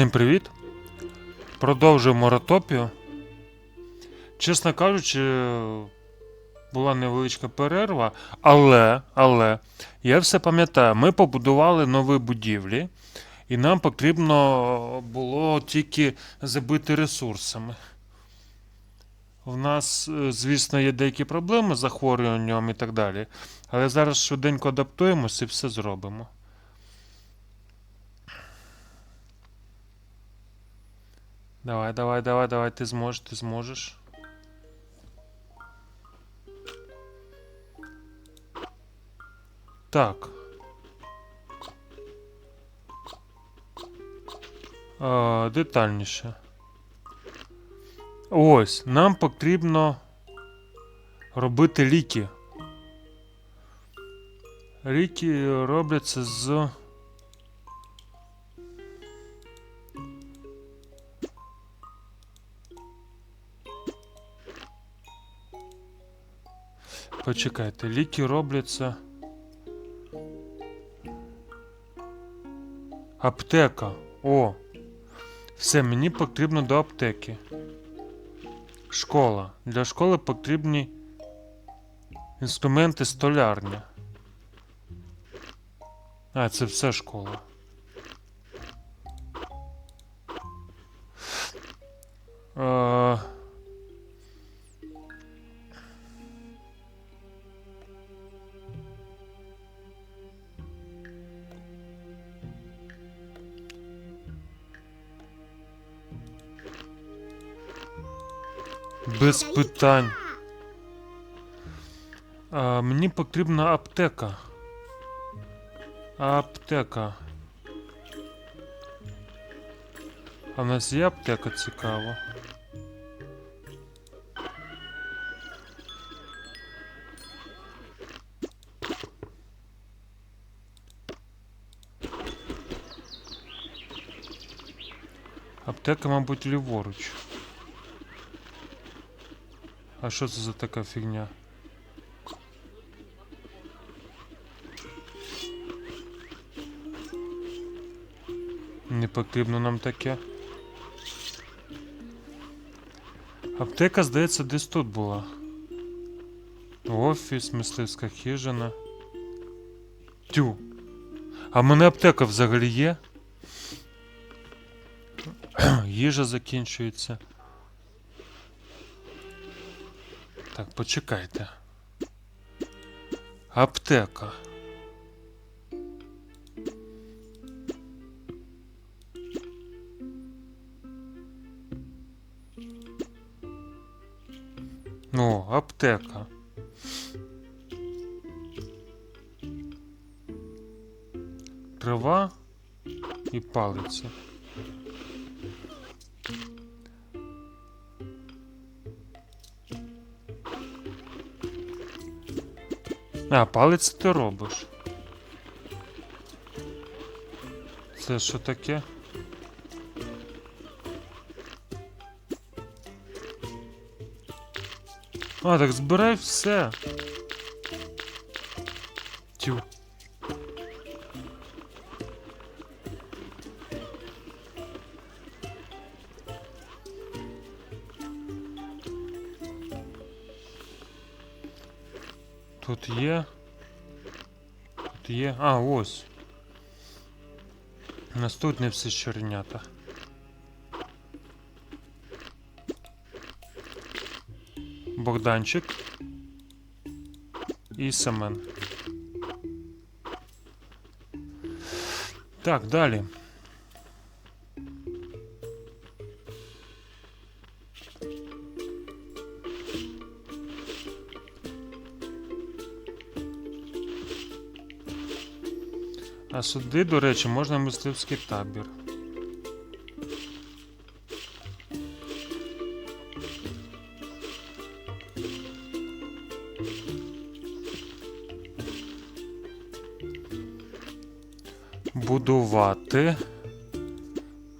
Всім привіт! Продовжуємо ротопію. Чесно кажучи, була невеличка перерва, але, але я все пам'ятаю, ми побудували нові будівлі, і нам потрібно було тільки забити ресурсами. У нас, е, звісно, є деякі проблеми з захворюванням і так далі, але зараз швиденько адаптуємося і все зробимо. Давай, давай, давай, давай, ти зможеш, ти зможеш. Так. А, детальніше. Ось, нам потрібно робити ліки. Ліки робляться з. Почекайте, ліки робляться. Аптека. О. Все, мені потрібно до аптеки. Школа. Для школи потрібні інструменти столярня. А, це все школа. Е... Без питань. А, мені потрібна аптека. Аптека. А в нас є аптека цікаво. Аптека, мабуть, ліворуч. А що це за така фігня? Не потрібно нам таке. Аптека, здається, десь тут була. Офіс, мисливська хижина. Тю. А в мене аптека взагалі є? Їжа закінчується. Так, почекайте. Аптека. Ну, аптека. Трава і палиця. А, палець ти робиш. Це що таке? А, так збирай все. А, ось. У нас тут не всі щоренята. Богданчик. І Семен. Так, далі. А сюди, до речі, можна мисливський табір. Будувати.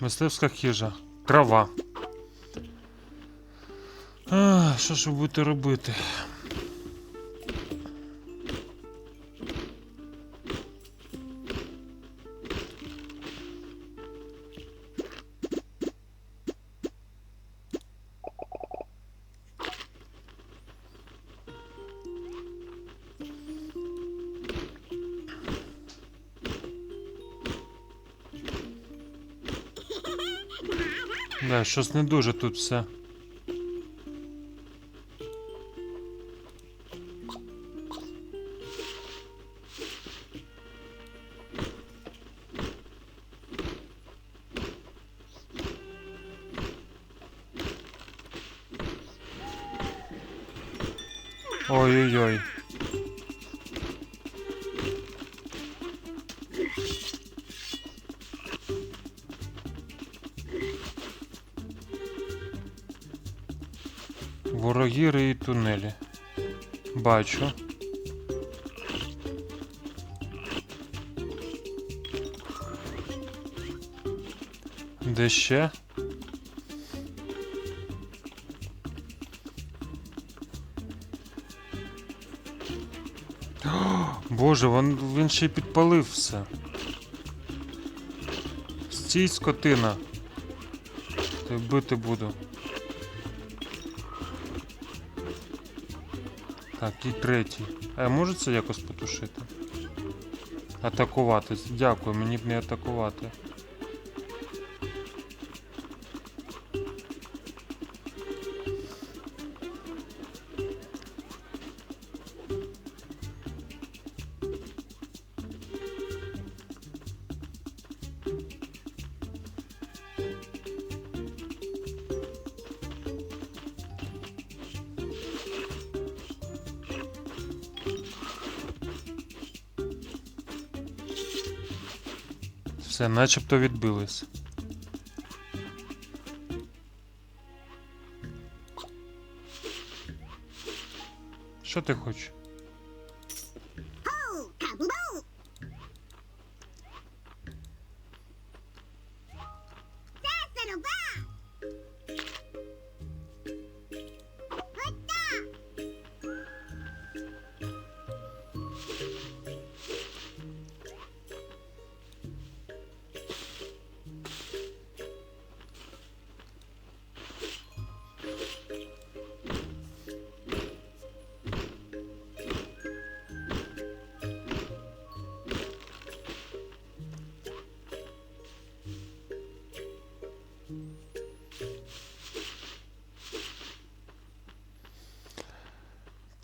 Мисливська хижа. Трава. А, що ж ви будете робити? Щось не дуже тут все. Бачу. Де ще? Боже, він, він ще й підпалив все. Стій, скотина. Ти бити буду. Так, і третій. А я можу це якось потушити? Атакувати. Дякую, мені б не атакувати. Начебто відбились. Що ти хочеш?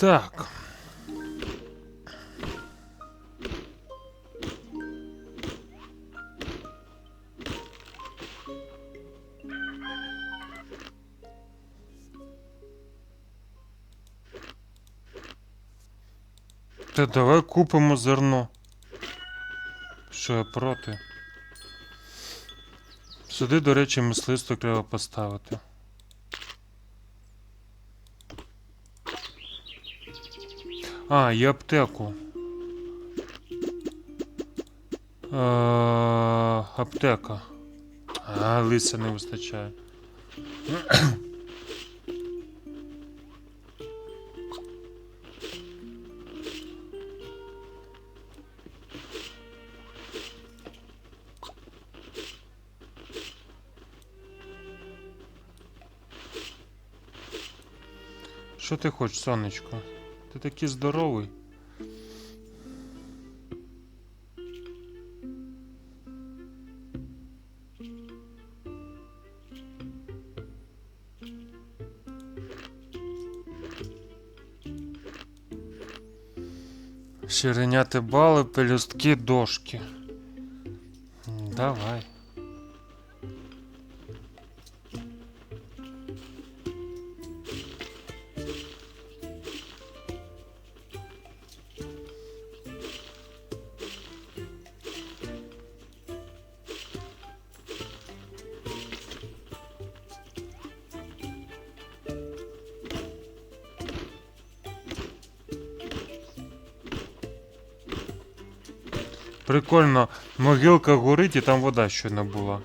Так. Та давай купимо зерно. Що я проти? Сюди, до речі, мисливство треба поставити. А, і аптеку. Е, аптека. А, лиса не вистачає. Що ти хочеш, сонечко? Ти такий здоровий. Ширеняти бали, пелюстки, дошки. Давай. Прикольно, могилка горить і там вода щойно була.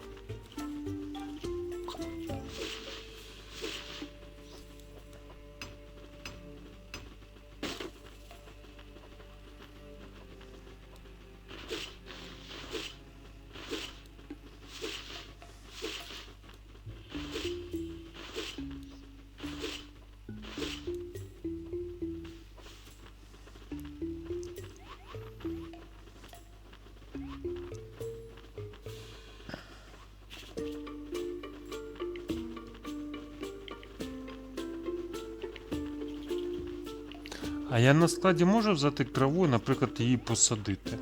А я на складі можу взяти траву і, наприклад, її посадити.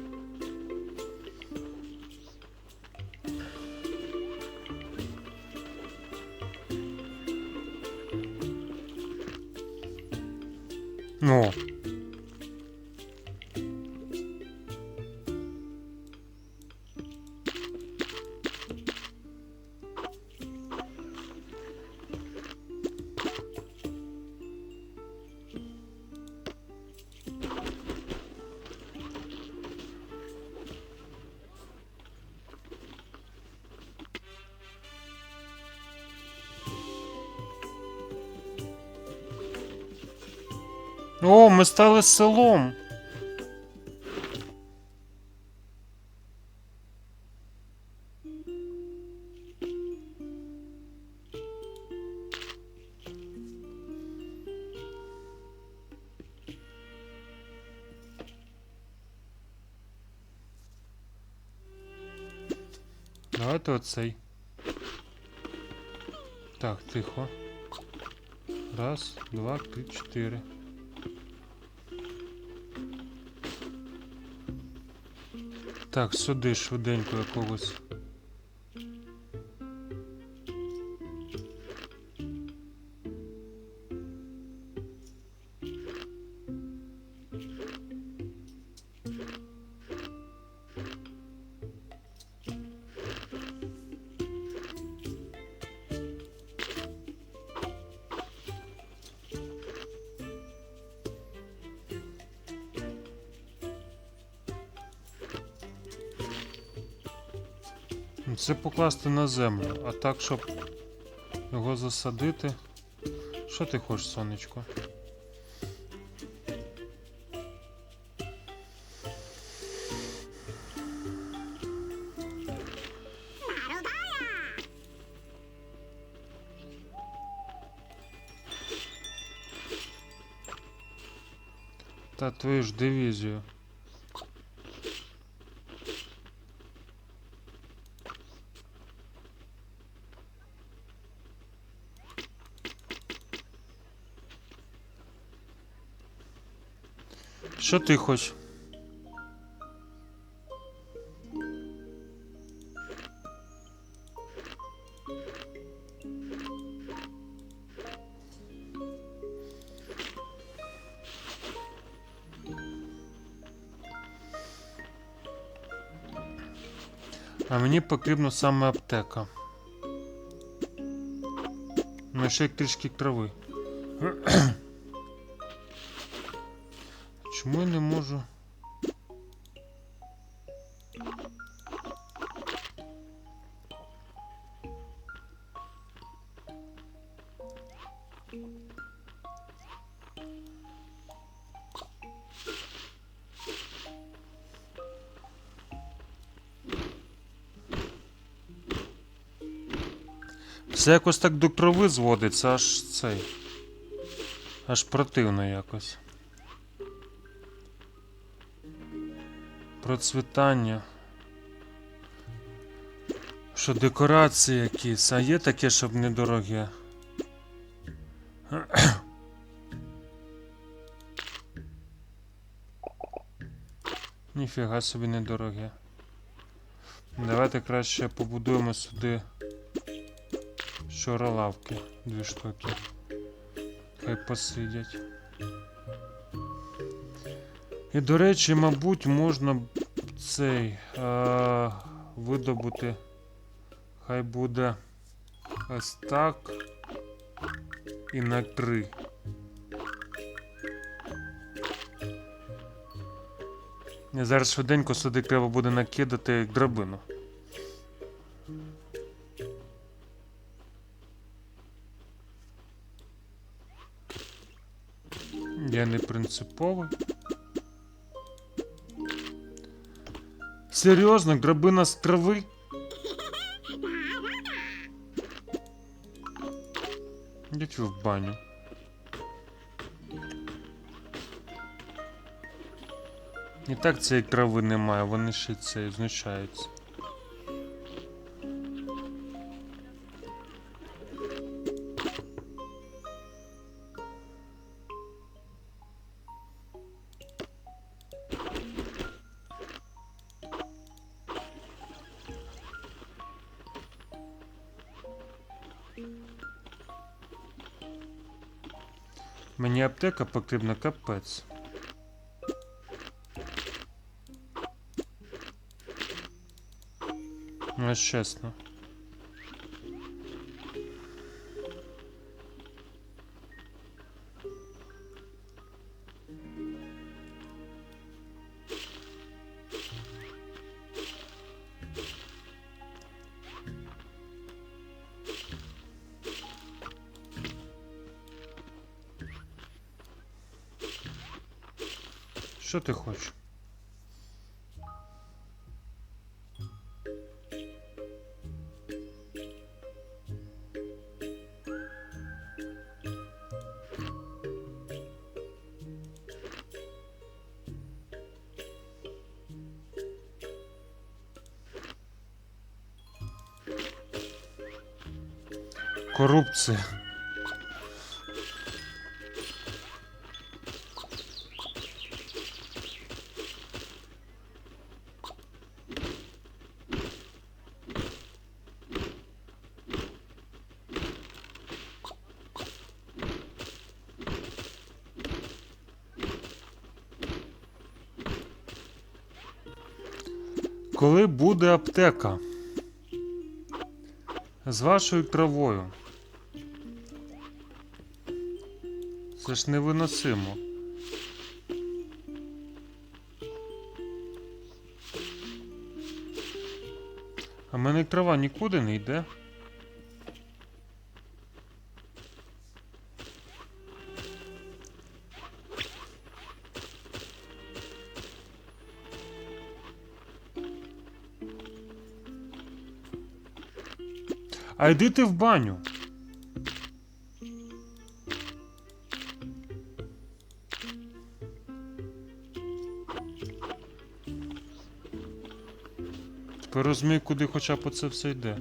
О, ми стали селом. Давайте оцей. Так, тихо. Раз, два, три, чотири. Так, сюди швиденько якогось. Це покласти на землю, а так, щоб його засадити. Що ти хочеш, сонечко? Та твою ж дивізію. Що ти хочеш? А мені потрібна саме аптека. Ну, ще трішки трави. Чому я не можу? Все якось так до крови зводиться, аж цей. Аж противно якось. Процвітання. Що декорації якісь, а є таке, щоб недороге. Ніфіга собі недороге. Давайте краще побудуємо сюди щоролавки. Дві штуки. Хай посидять. І, до речі, мабуть, можна цей е, видобути. Хай буде ось так. І на три. І зараз швиденько сюди треба буде накидати драбину. Я не принциповий. Серйозно, драбина з трави? Йдіть ви в баню. І так цієї трави немає, вони ще це знущаються. Мені аптека потрібна капець. Ну, чесно. Корупція. Коли буде аптека? З вашою травою. Це ж невиносимо. А мене трава нікуди не йде. А йди ти в баню. Розумію, куди хоча б це все йде.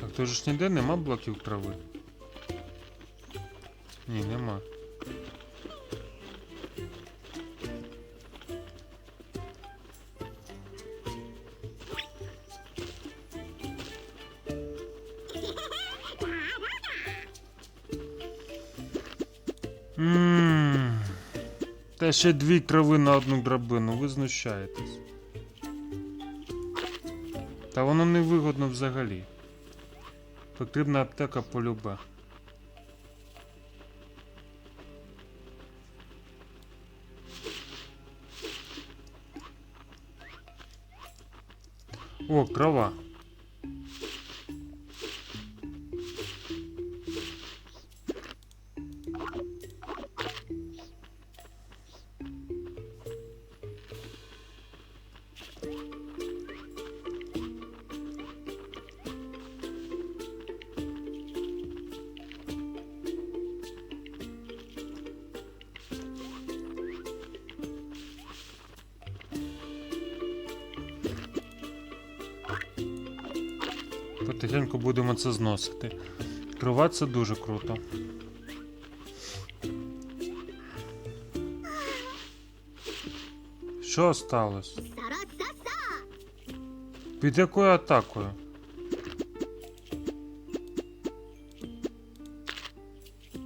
Так, то ж ніде нема блоків трави. Ні, нема. Ммм. Та ще дві трави на одну драбину, ви знущаєтесь. Та воно не вигодно взагалі. Потрібна аптека полюбе. О, трава. потихеньку будемо це зносити. Крова це дуже круто. Що сталося? Під якою атакою?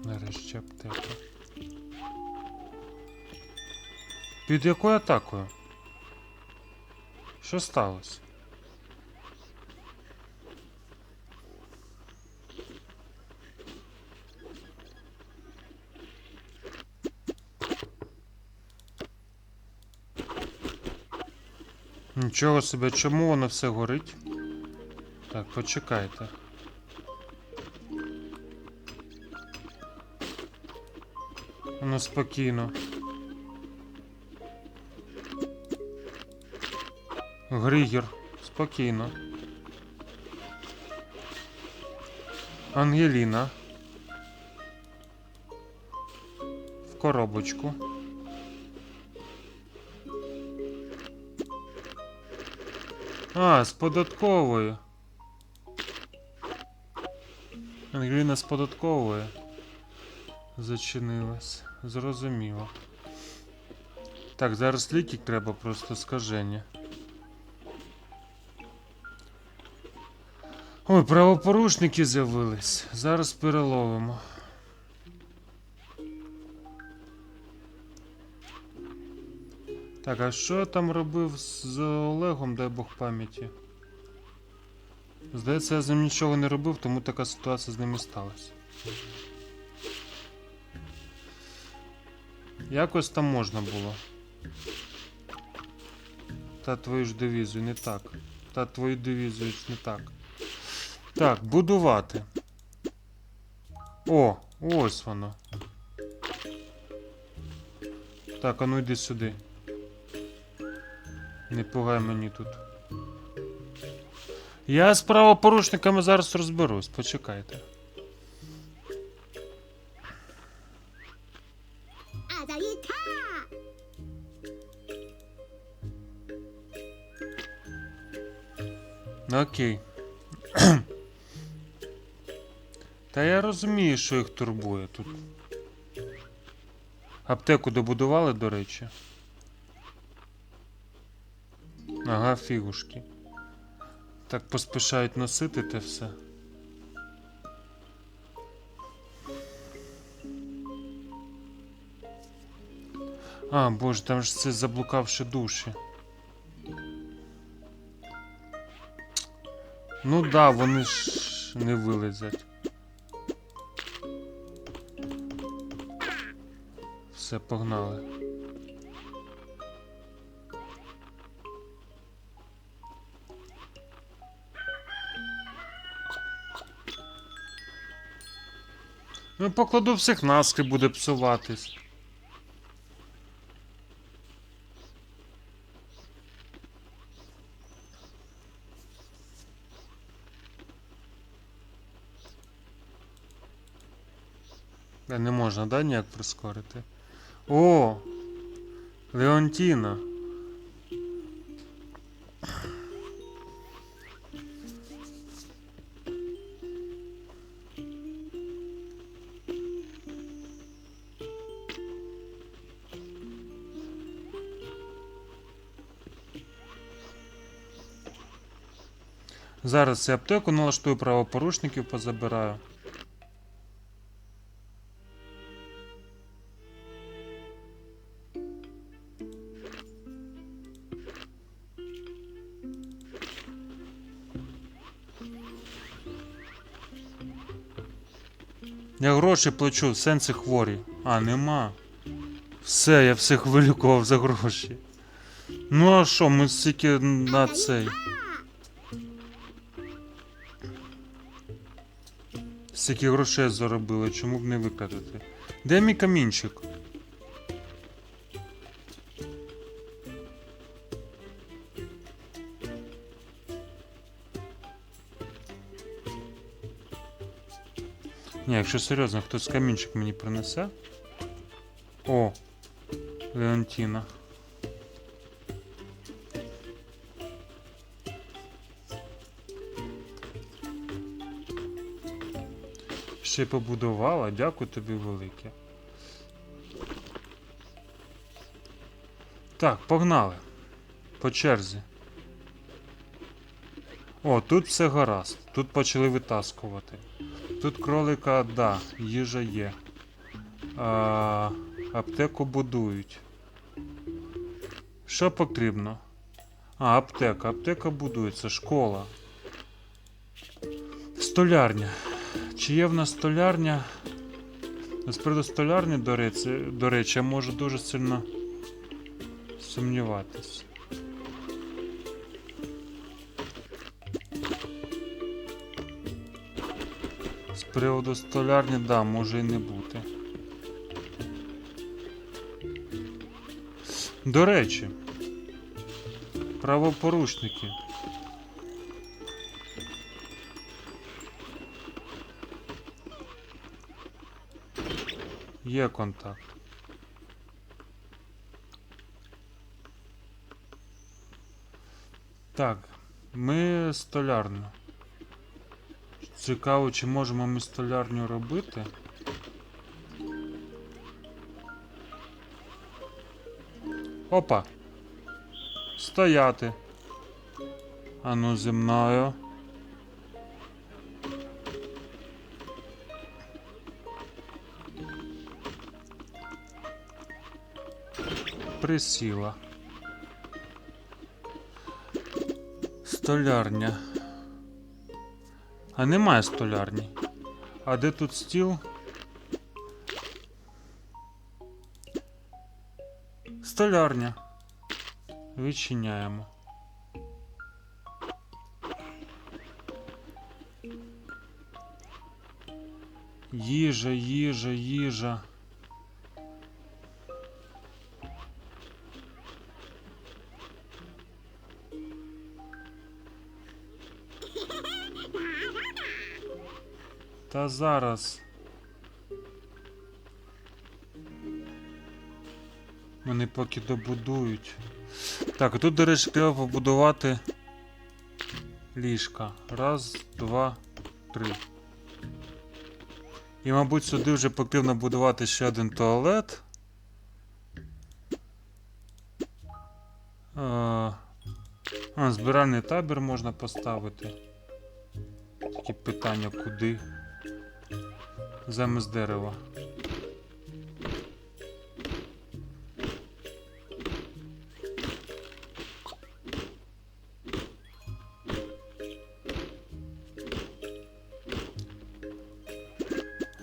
Нарешті аптека. Під якою атакою? Що сталося? Нічого собі, чому воно все горить? Так, почекайте. Ну спокійно. Григір, спокійно. Ангеліна. В коробочку. А, з податкової. Ангеліна з податкової. Зачинилась. Зрозуміло. Так, зараз ліки треба просто скаження. Ой, правопорушники з'явились. Зараз переловимо. Так, а що я там робив з Олегом, дай Бог пам'яті? Здається, я з ним нічого не робив, тому така ситуація з ним і сталася. Якось там можна було. Та твою ж дивізію, не так. Та твою дивізію ж не так. Так, будувати. О, ось воно. Так, а ну йди сюди. Не пугай мені тут. Я з правопорушниками зараз розберусь, почекайте. Окей. Та я розумію, що їх турбує тут. Аптеку добудували, до речі. Ага, фігушки. Так поспішають носити те все. А, боже, там ж це заблукавши душі. Ну да, вони ж не вилезять. Все, погнали. Ну, покладу всіх наски буде псуватись. Не можна, да, ніяк прискорити? О! Леонтіна. Зараз я аптеку налаштую правопорушників, позабираю. Я гроші плачу, в сенсі хворі. А, нема. Все, я всіх вилікував за гроші. Ну а що, ми стільки на цей. Стільки грошей заробили, чому б не викатати? Де мій камінчик? Ні, якщо серйозно, хтось камінчик мені принесе. О, Леонтіна. Ще побудувала, дякую тобі велике. Так, погнали. По черзі. О, тут все гаразд. Тут почали витаскувати. Тут кролика, да, їжа є. А, аптеку будують. Що потрібно? А, аптека. Аптека будується, школа. Столярня. Чи є в нас столярня? З приводу столярні, до речі, до речі, я можу дуже сильно сумніватись. З приводу столярні, да, може і не бути. До речі, правопорушники. Є контакт. Так, ми столярну. Цікаво, чи можемо ми столярню робити. Опа. Стояти. Ану зі мною. Присіла. Столярня. А немає столярні. А де тут стіл? Столярня. Відчиняємо. Їжа, їжа, їжа. Та зараз. Вони поки добудують. Так, тут, до речі, треба побудувати ліжка. Раз, два, три. І, мабуть, сюди вже потрібно будувати ще один туалет. А, збиральний табір можна поставити. Такі питання куди? Замість дерева.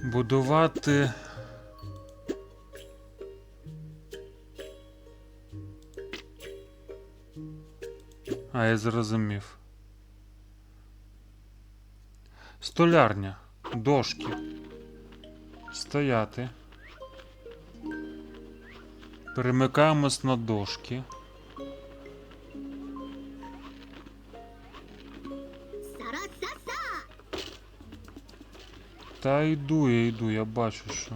Будувати. А, я зрозумів. Столярня. Дошки. Стояти. Перемикаємось на дошки. Та йду, я йду, я бачу, що.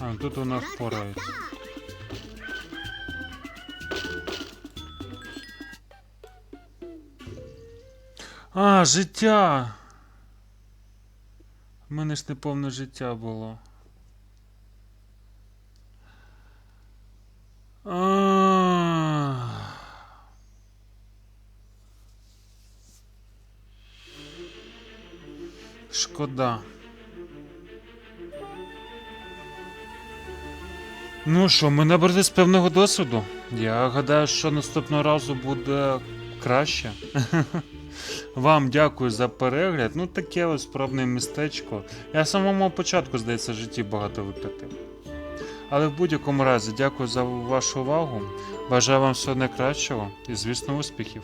А, тут вона впорається. А, життя. У мене ж неповне життя було. А. Шкода. Ну що, ми набрали з певного досвіду. Я гадаю, що наступного разу буде краще. Вам дякую за перегляд. Ну, таке ось пробне містечко. Я з самого початку, здається, в житті багато витратив. Але в будь-якому разі, дякую за вашу увагу. Бажаю вам всього найкращого і, звісно, успіхів.